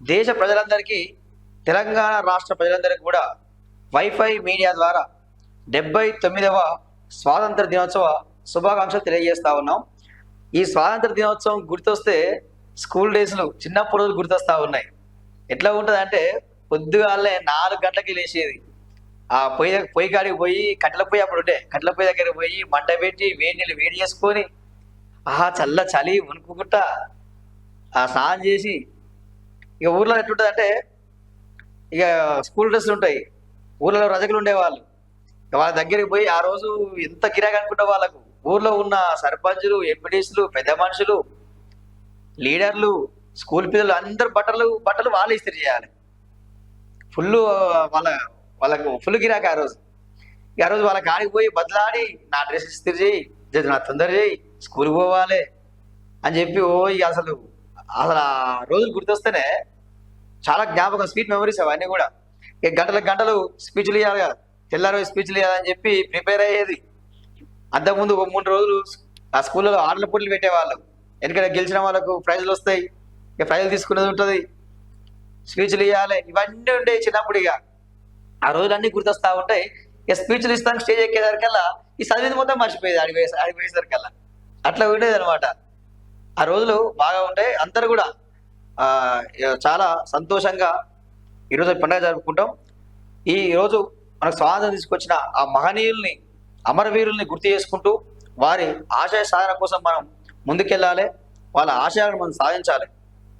దేశ ప్రజలందరికీ తెలంగాణ రాష్ట్ర ప్రజలందరికీ కూడా వైఫై మీడియా ద్వారా డెబ్బై తొమ్మిదవ స్వాతంత్ర దినోత్సవ శుభాకాంక్షలు తెలియజేస్తూ ఉన్నాం. ఈ స్వాతంత్ర దినోత్సవం గుర్తొస్తే స్కూల్ డేస్లు చిన్నప్పుడు రోజులు గుర్తొస్తా ఉన్నాయి. ఎట్లా ఉంటుంది అంటే పొద్దుగాలే నాలుగు గంటలకి లేచేది. ఆ పొయ్యి దగ్గర పొయ్యి కాడికి పోయి కట్టెల పొయ్యి అప్పుడు ఉండే. కట్టెల పొయ్యి దగ్గర పోయి మంట పెట్టి వేడి నీళ్ళు వేడి చేసుకొని ఆహా చల్ల చలి వణుకుకుంటా ఆ స్నానం చేసి ఇక ఊర్లో ఎట్లుంటుంది అంటే ఇక స్కూల్ డ్రెస్సులు ఉంటాయి. ఊర్లలో రజకులు ఉండేవాళ్ళు. వాళ్ళ దగ్గరికి పోయి ఆ రోజు ఎంత గిరాకీ అనుకుంటే వాళ్ళకు? ఊర్లో ఉన్న సర్పంచులు ఎంపీటీసులు పెద్ద మనుషులు లీడర్లు స్కూల్ పిల్లలు అందరు బట్టలు బట్టలు వాళ్ళు ఇస్త్రీ చేయాలి. ఫుల్ వాళ్ళ వాళ్ళకు ఫుల్ గిరాక ఆ రోజు. ఈ ఆ రోజు వాళ్ళ కాడికి పోయి బదలాడి నా డ్రెస్ ఇస్త్రీ చేయి నా తొందర చేయి స్కూల్కి పోవాలి అని చెప్పి ఓ ఇక అసలు అసలు ఆ రోజులు గుర్తొస్తేనే చాలా జ్ఞాపకం స్వీట్ మెమరీస్ అవన్నీ కూడా. ఇక గంటలకు గంటలు స్పీచ్లు ఇవ్వాలి కదా. తెల్లారి స్పీచ్లు ఇవ్వాలని చెప్పి ప్రిపేర్ అయ్యేది. అంతకుముందు ఒక మూడు రోజులు ఆ స్కూల్లో ఆటల పోటీలు పెట్టేవాళ్ళు. ఎందుకంటే గెలిచిన వాళ్ళకు ప్రైజులు వస్తాయి. ఇక ప్రైజులు తీసుకునేది ఉంటుంది. స్పీచ్లు ఇవ్వాలి ఇవన్నీ ఉండే చిన్నప్పుడు ఇక. ఆ రోజులన్నీ గుర్తొస్తా ఉంటాయి. ఇక స్పీచ్లు ఇస్తాను స్టేజ్ ఎక్కేసరికల్లా ఈ చదివింది మొత్తం మర్చిపోయేది ఆడిపోయే ఆడిపోయేసరికల్లా అట్లా ఉండేది అనమాట ఆ రోజులు బాగా ఉంటాయి. అందరు కూడా చాలా సంతోషంగా ఈరోజు పండుగ జరుపుకుంటాం. ఈ రోజు మనకు స్వాతంత్రం తీసుకొచ్చిన ఆ మహనీయుల్ని అమరవీరుల్ని గుర్తు చేసుకుంటూ వారి ఆశయ సాధన కోసం మనం ముందుకెళ్ళాలి. వాళ్ళ ఆశయాలను మనం సాధించాలి.